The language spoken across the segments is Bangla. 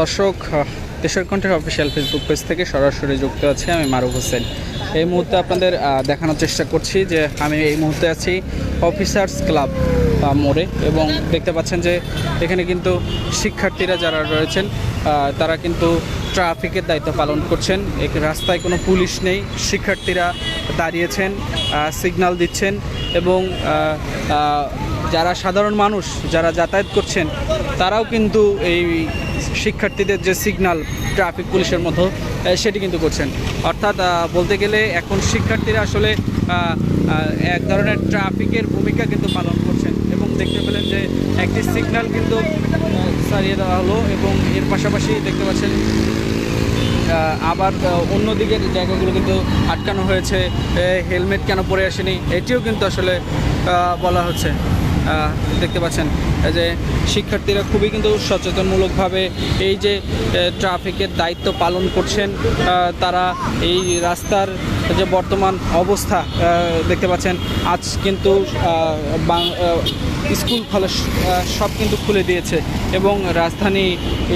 দর্শক দেশের কণ্ঠের অফিসিয়াল ফেসবুক পেজ থেকে সরাসরি যুক্ত আছি আমি মারুফ হোসেন। এই মুহূর্তে আপনাদের দেখানোর চেষ্টা করছি যে আমি এই মুহূর্তে আছি অফিসার্স ক্লাব মোড়ে এবং দেখতে পাচ্ছেন যে এখানে কিন্তু শিক্ষার্থীরা যারা রয়েছেন তারা কিন্তু ট্রাফিকের দায়িত্ব পালন করছেন। রাস্তায় কোনো পুলিশ নেই, শিক্ষার্থীরা দাঁড়িয়েছেন সিগন্যাল দিচ্ছেন এবং যারা সাধারণ মানুষ, যারা যাতায়াত করছেন, তারাও কিন্তু এই শিক্ষার্থীদের যে সিগন্যাল ট্রাফিক পুলিশের মতো সেটি কিন্তু করছেন। অর্থাৎ বলতে গেলে এখন শিক্ষার্থীরা আসলে এক ধরনের ট্রাফিকের ভূমিকা কিন্তু পালন করছেন এবং দেখতে পেলেন যে একটি সিগনাল কিন্তু সারিয়ে দেওয়া হলো এবং এর পাশাপাশি দেখতে পাচ্ছেন আবার অন্য দিকের জায়গাগুলো কিন্তু আটকানো হয়েছে। হেলমেট কেন পরে আসেনি, এটিও কিন্তু আসলে বলা হচ্ছে। দেখতে পাচ্ছেন যে শিক্ষার্থীরা খুবই কিন্তু সচেতনমূলকভাবে এই যে ট্রাফিকের দায়িত্ব পালন করছেন তারা এই রাস্তার যে বর্তমান অবস্থা দেখতে পাচ্ছেন, আজ কিন্তু স্কুল কলেজ সব কিন্তু খুলে দিয়েছে এবং রাজধানী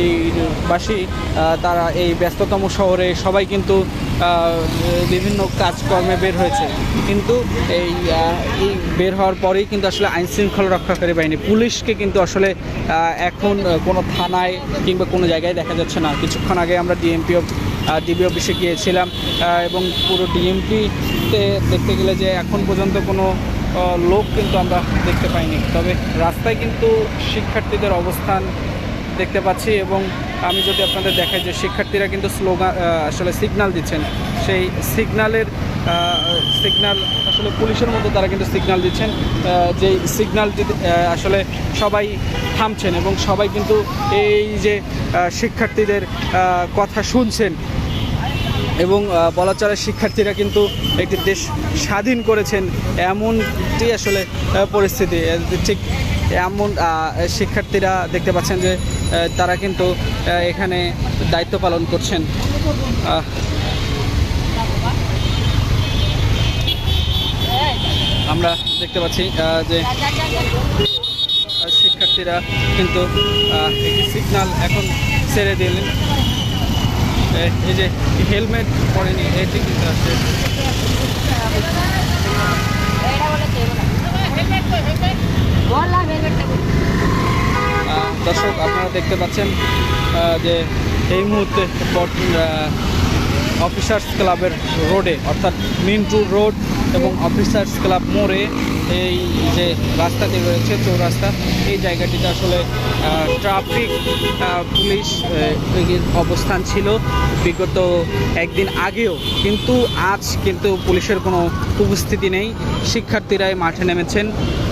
এই বাসী তারা এই ব্যস্ততম শহরে সবাই কিন্তু বিভিন্ন কাজকর্মে বের হয়েছে। কিন্তু এই এই বের হওয়ার পরেই কিন্তু আসলে আইন শৃঙ্খলা রক্ষাকারী বাহিনী, পুলিশকে কিন্তু আসলে এখন কোনো থানায় কিংবা কোনো জায়গায় দেখা যাচ্ছে না। কিছুক্ষণ আগে আমরা ডিএমপি ডিবি অফিসে গিয়েছিলাম এবং পুরো ডিএমপিতে দেখতে গেলে যে এখন পর্যন্ত কোনো লোক কিন্তু আমরা দেখতে পাইনি। তবে রাস্তায় কিন্তু শিক্ষার্থীদের অবস্থান দেখতে পাচ্ছি এবং আমি যদি আপনাদের দেখাই যে শিক্ষার্থীরা কিন্তু স্লোগান আসলে সিগনাল দিচ্ছেন। সেই সিগনালের সিগনাল আসলে পুলিশের মতো তারা কিন্তু সিগনাল দিচ্ছেন যেই সিগন্যালটি আসলে সবাই থামছেন এবং সবাই কিন্তু এই যে শিক্ষার্থীদের কথা শুনছেন এবং বলা চলে শিক্ষার্থীরা কিন্তু একটি দেশ স্বাধীন করেছেন এমনটি আসলে পরিস্থিতি। ঠিক এমন শিক্ষার্থীরা দেখতে পাচ্ছেন যে তারা কিন্তু এখানে দায়িত্ব পালন করছেন। আমরা দেখতে পাচ্ছি যে, শিক্ষার্থীরা কিন্তু একটি সিগন্যাল এখন ছেড়ে দিলেন। এই যে হেলমেট পরেনি এটি কিন্তু আছে। দর্শক আপনারা দেখতে পাচ্ছেন যে এই মুহূর্তে অফিসার্স ক্লাবের রোডে অর্থাৎ মিন্টু রোড এবং অফিসার্স ক্লাব মোড়ে এই যে রাস্তাটি রয়েছে, চৌরাস্তা, এই জায়গাটিতে আসলে ট্রাফিক পুলিশ অবস্থান ছিল বিগত একদিন আগেও। কিন্তু আজ কিন্তু পুলিশের কোনো উপস্থিতি নেই। শিক্ষার্থীরাই মাঠে নেমেছেন।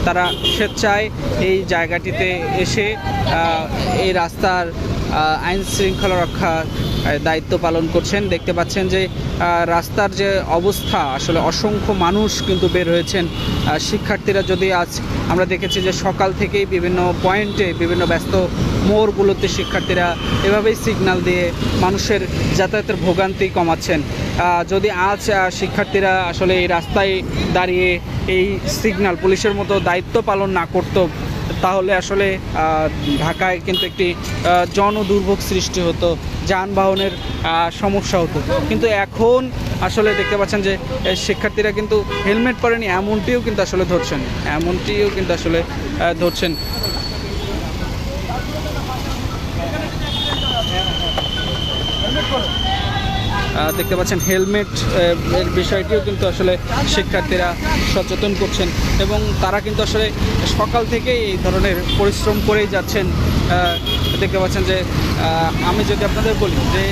তারা স্বেচ্ছায় এই জায়গাটিতে এসে এই রাস্তার আইন শৃঙ্খলা রক্ষা দায়িত্ব পালন করছেন। দেখতে পাচ্ছেন যে রাস্তার যে অবস্থা, আসলে অসংখ্য মানুষ কিন্তু বের হয়েছেন। শিক্ষার্থীরা যদি আজ আমরা দেখেছি যে সকাল থেকেই বিভিন্ন পয়েন্টে বিভিন্ন ব্যস্ত মোড়গুলোতে শিক্ষার্থীরা এভাবেই সিগন্যাল দিয়ে মানুষের যাতায়াতের ভোগান্তি কমাচ্ছেন। যদি আজ শিক্ষার্থীরা আসলে এই রাস্তায় দাঁড়িয়ে এই সিগন্যাল পুলিশের মতো দায়িত্ব পালন না করতো তাহলে আসলে ঢাকায় কিন্তু একটি জনদুর্ভোগ সৃষ্টি হতো, যানবাহনের সমস্যা হতো। কিন্তু এখন আসলে দেখতে পাচ্ছেন যে শিক্ষার্থীরা কিন্তু হেলমেট পরেনি, এমনটিও কিন্তু আসলে ধরছেন। এমনটিও কিন্তু আসলে ধরছেন। দেখতে পাচ্ছেন হেলমেট এর বিষয়টিও কিন্তু আসলে শিক্ষার্থীরা সচেতন করছেন এবং তারা কিন্তু আসলে সকাল থেকেই এই ধরনের পরিশ্রম করেই যাচ্ছেন। দেখতে পাচ্ছেন যে আমি যদি আপনাদের বলি যে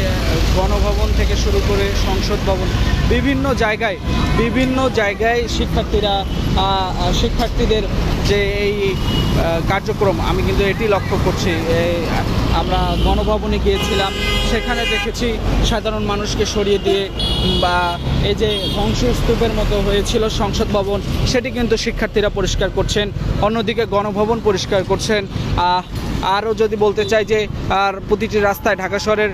গণভবন থেকে শুরু করে সংসদ ভবন, বিভিন্ন জায়গায় বিভিন্ন জায়গায় শিক্ষার্থীরা শিক্ষার্থীদের যে এই কার্যক্রম, আমি কিন্তু এটি লক্ষ্য করছি। আমরা গণভবনে গিয়েছিলাম, সেখানে দেখেছি সাধারণ মানুষকে সরিয়ে দিয়ে বা এই যে ধ্বংসস্তূপের মতো হয়েছিল সংসদ ভবন, সেটি কিন্তু শিক্ষার্থীরা পরিষ্কার করছেন, অন্যদিকে গণভবন পরিষ্কার করছেন। আরও যদি বলতে চাই যে, আর প্রতিটি রাস্তায় ঢাকা শহরের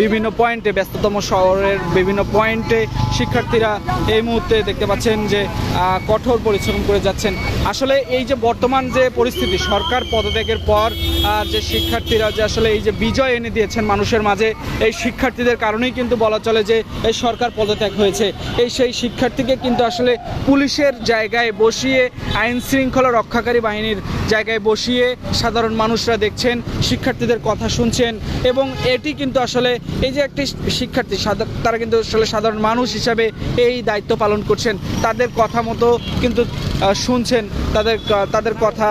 বিভিন্ন পয়েন্টে ব্যস্ততম শহরের বিভিন্ন পয়েন্টে শিক্ষার্থীরা এই মুহূর্তে দেখতে পাচ্ছেন যে কঠোর পরিশ্রম করে যাচ্ছেন। আসলে এই যে বর্তমান যে পরিস্থিতি, সরকার পদত্যাগের পর, আর যে শিক্ষার্থীরা যে আসলে এই যে বিজয় এনে দিয়েছেন মানুষের মাঝে, এই শিক্ষার্থীদের কারণেই কিন্তু বলা চলে যে, এই সরকার পদত্যাগ হয়েছে। এই সেই শিক্ষার্থীকে কিন্তু আসলে পুলিশের জায়গায় বসিয়ে আইন শৃঙ্খলা রক্ষাকারী বাহিনীর জায়গায় বসিয়ে, সাধারণ মানুষরা দেখছেন, শিক্ষার্থীদের কথা শুনছেন এবং এটি কিন্তু আসলে এই যে একটি শিক্ষার্থী তারা কিন্তু আসলে সাধারণ মানুষ হিসাবে এই দায়িত্ব পালন করছেন। তাদের কথা মতো কিন্তু শুনছেন, তাদের তাদের কথা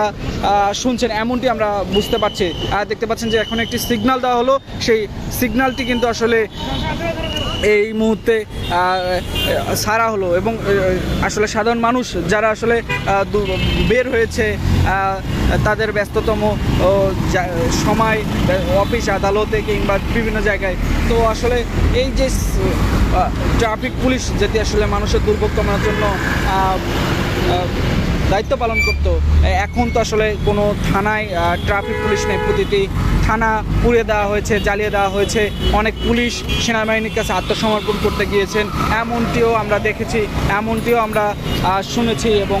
শুনছেন এমনটি আমরা বুঝতে পারছি। আর দেখতে পাচ্ছেন যে এখন একটি সিগনাল দেওয়া হলো। সেই সিগন্যালটি কিন্তু আসলে এই মুহূর্তে সারা হলো এবং আসলে সাধারণ মানুষ যারা আসলে বের হয়েছে তাদের ব্যস্ততম সময়, অফিস, আদালতে কিংবা বিভিন্ন জায়গায়। তো আসলে এই যে ট্রাফিক পুলিশ যেটি আসলে মানুষের দুর্ভোগ কমানোর জন্য দায়িত্ব পালন করতো। এখন তো আসলে কোনো থানায় ট্রাফিক পুলিশ নেই। প্রতিটি থানা পুড়িয়ে দেওয়া হয়েছে, জ্বালিয়ে দেওয়া হয়েছে। অনেক পুলিশ সেনাবাহিনীর কাছে আত্মসমর্পণ করতে গিয়েছেন। এমনটিও আমরা দেখেছি, এমনটিও আমরা শুনেছি এবং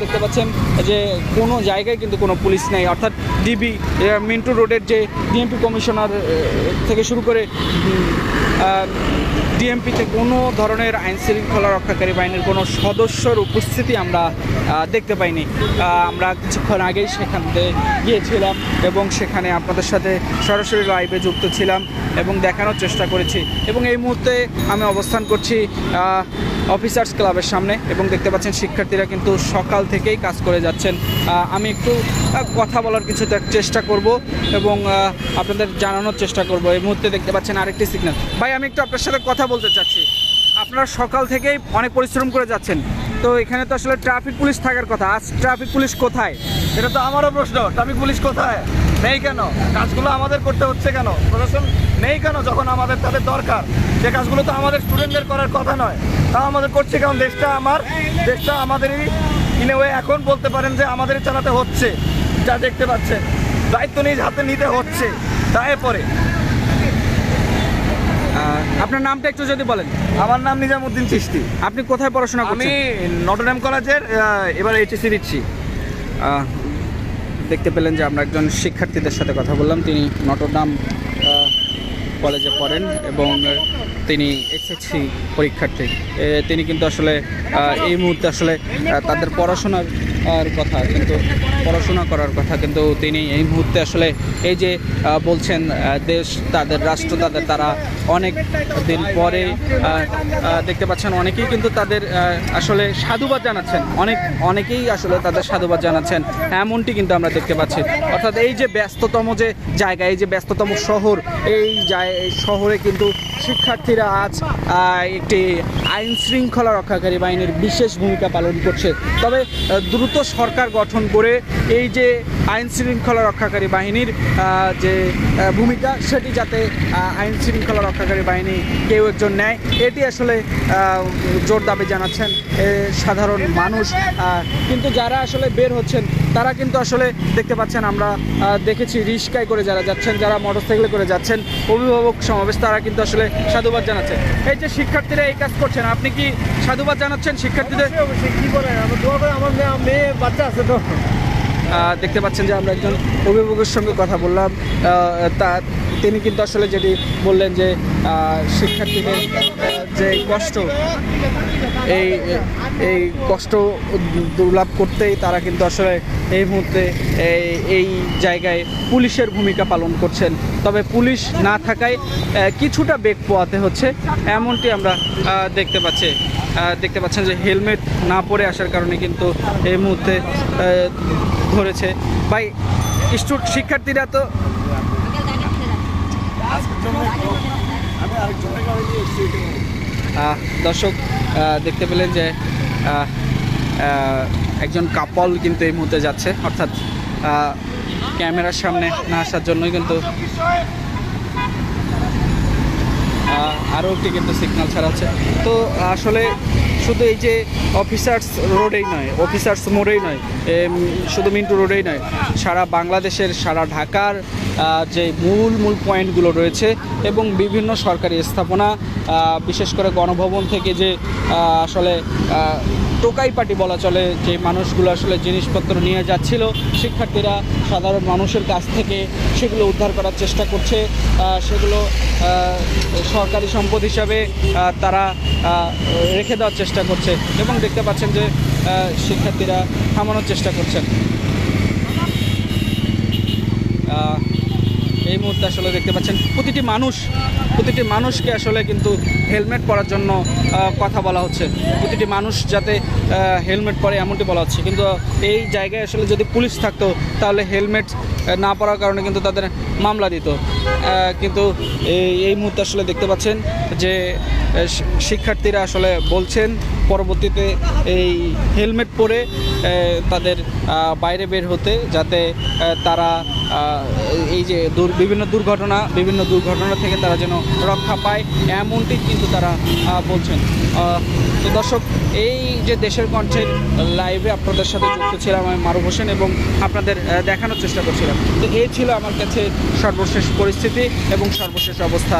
দেখতে পাচ্ছেন যে কোনো জায়গায় কিন্তু কোনো পুলিশ নেই। অর্থাৎ ডিবি মিন্টু রোডের যে ডিএমপি কমিশনার থেকে শুরু করে ডিএমপিতে কোনো ধরনের আইন শৃঙ্খলা রক্ষাকারী বাহিনীর কোনো সদস্যর উপস্থিতি আমরা দেখতে পাইনি। আমরা কিছুক্ষণ আগেই সেখানে গিয়েছিলাম এবং সেখানে আপনাদের সাথে সরাসরি লাইভে যুক্ত ছিলাম এবং দেখানোর চেষ্টা করেছি। এবং এই মুহূর্তে আমি অবস্থান করছি অফিসার্স ক্লাবের সামনে এবং দেখতে পাচ্ছেন শিক্ষার্থীরা কিন্তু সকাল থেকেই কাজ করে যাচ্ছেন। আমি একটু কথা বলার কিছু চেষ্টা করব এবং আপনাদের জানানোর চেষ্টা করব। এই মুহূর্তে দেখতে পাচ্ছেন আরেকটি সিগন্যাল ভাই, আমি একটু আপনার সাথে কথা বলতে চাচ্ছি। আপনারা সকাল থেকেই অনেক পরিশ্রম করে যাচ্ছেন। তো এখানে তো আসলে ট্রাফিক পুলিশ থাকার কথা। আজ ট্রাফিক পুলিশ কোথায়? এটা তো আমারও প্রশ্ন। ট্রাফিক পুলিশ কোথায়? নেই কেন? কাজগুলো আমাদের করতে হচ্ছে কেন? প্রশাসন নেই কেন যখন আমাদের তাদের দরকার? যে কাজগুলো তো আমাদের স্টুডেন্টদের করার কথা নয়। তাও আমাদের করছে কারণ দেশটা আমার। দেশটা আমাদেরই ইনে ওয়ে এখন বলতে পারেন যে আমাদেরই চালাতে হচ্ছে। যা দেখতে পাচ্ছেন। দায়িত্ব নিজ হাতে নিতে হচ্ছে। তাই পরে আপনার নামটা একটু যদি বলেন। আমার নাম নিজামুদ্দিন চিস্তি আপনি কোথায় পড়াশোনা আমি নটরডেম কলেজের এবার এইচএসসি দিচ্ছি। দেখতে পেলেন যে আমরা একজন শিক্ষার্থীদের সাথে কথা বললাম। তিনি নটরডাম কলেজে পড়েন এবং তিনি এসএসসি পরীক্ষার্থী। তিনি কিন্তু আসলে এই মুহূর্তে আসলে তাদের পড়াশোনার কথা, কিন্তু পড়াশোনা করার কথা, কিন্তু তিনি এই মুহূর্তে আসলে এই যে বলছেন দেশ, তাদের রাষ্ট্র, তাদের তারা অনেক দিন পরে দেখতে পাচ্ছেন, অনেকেই কিন্তু তাদের আসলে সাধুবাদ জানাচ্ছেন। অনেক, অনেকেই আসলে তাদের সাধুবাদ জানাচ্ছেন, এমনটি কিন্তু আমরা দেখতে পাচ্ছি। অর্থাৎ এই যে ব্যস্ততম যে জায়গা, এই যে ব্যস্ততম শহর, এই শহরে কিন্তু শিক্ষার্থীরা আজ একটি আইন শৃঙ্খলা রক্ষাকারী বাহিনীর বিশেষ ভূমিকা পালন করছে। তবে দ্রুত সরকার গঠন করে এই যে আইন শৃঙ্খলা রক্ষাকারী বাহিনীর যে ভূমিকা, সেটি যাতে আইন শৃঙ্খলা রক্ষাকারী বাহিনী কেউ একজন নেয়, এটি আসলে জোর দাবি জানাচ্ছেন সাধারণ মানুষ। কিন্তু যারা আসলে বের হচ্ছেন, তারা কিন্তু আসলে দেখতে পাচ্ছেন, আমরা দেখেছি রিস্কায় করে যারা যাচ্ছেন, যারা মোটরসাইকেলে করে যাচ্ছেন, অভিভাবক সমাবেশ, তারা কিন্তু আসলে সাধুবাদ জানাচ্ছেন। এই যে শিক্ষার্থীরা এই কাজ করছেন আপনি কি সাধুবাদ জানাচ্ছেন শিক্ষার্থীদের? আমার আমার মেয়ে বাচ্চা আছে তো। আহ, দেখতে পাচ্ছেন যে আমরা একজন অভিভাবকের সঙ্গে কথা বললাম। আহ, তা তিনি কিন্তু আসলে যেটি বললেন যে আহ, শিক্ষার্থীদের যে কষ্ট এই এই কষ্ট দুর্লাভ করতেই তারা কিন্তু আসলে এই মুহূর্তে এই জায়গায় পুলিশের ভূমিকা পালন করছেন। তবে পুলিশ না থাকায় কিছুটা বেগ পোয়াতে হচ্ছে। এমনটি আমরা দেখতে পাচ্ছি দেখতে পাচ্ছেন যে হেলমেট না পরে আসার কারণে কিন্তু এই মুহূর্তে ধরেছে। ভাই স্টুড শিক্ষার্থীরা তো আহ, দর্শক দেখতে পেলেন যে একজন কাপল কিন্তু এই মুহূর্তে যাচ্ছে। অর্থাৎ ক্যামেরার সামনে না আসার জন্যই কিন্তু আরও একটি কিন্তু সিগন্যাল ছাড়াচ্ছে। তো আসলে শুধু এই যে অফিসার্স রোডেই নয় অফিসার্স মোড়েই নয় শুধু মিন্টু রোডেই নয়, সারা বাংলাদেশের, সারা ঢাকার যে মূল মূল পয়েন্টগুলো রয়েছে এবং বিভিন্ন সরকারি স্থাপনা বিশেষ করে গণভবন থেকে যে আসলে টোকাই পার্টি বলা চলে, যে মানুষগুলো আসলে জিনিসপত্র নিয়ে যাচ্ছিল, শিক্ষার্থীরা, সাধারণ মানুষের কাছ থেকে সেগুলো উদ্ধার করার চেষ্টা করছে সেগুলো সরকারি সম্পদ হিসাবে তারা রেখে দেওয়ার চেষ্টা করছে এবং দেখতে পাচ্ছেন যে শিক্ষার্থীরা থামানোর চেষ্টা করছেন এই মুহূর্তে আসলে দেখতে পাচ্ছেন প্রতিটি মানুষ, প্রতিটি মানুষকে আসলে কিন্তু হেলমেট পরার জন্য কথা বলা হচ্ছে। প্রতিটি মানুষ যাতে হেলমেট পরে এমনটি বলা হচ্ছে। কিন্তু এই জায়গায় আসলে যদি পুলিশ থাকতো, তাহলে হেলমেট না পরার কারণে কিন্তু তাদের মামলা দিত। কিন্তু এই এই মুহূর্তে আসলে দেখতে পাচ্ছেন যে শিক্ষার্থীরা আসলে বলছেন, পরবর্তীতে এই হেলমেট পরে তাদের বাইরে বের হতে, যাতে তারা এই যে বিভিন্ন দুর্ঘটনা বিভিন্ন দুর্ঘটনা থেকে তারা যেন রক্ষা পায়, এমনটি কিন্তু তারা বলছেন। তো দর্শক, এই যে দেশের কণ্ঠের লাইভে আপনাদের সাথে যুক্ত ছিলাম আমি মারুফ হোসেন এবং আপনাদের দেখানোর চেষ্টা করছিলাম। তো এই ছিল আমার কাছে সর্বশেষ পরিস্থিতি এবং সর্বশেষ অবস্থা।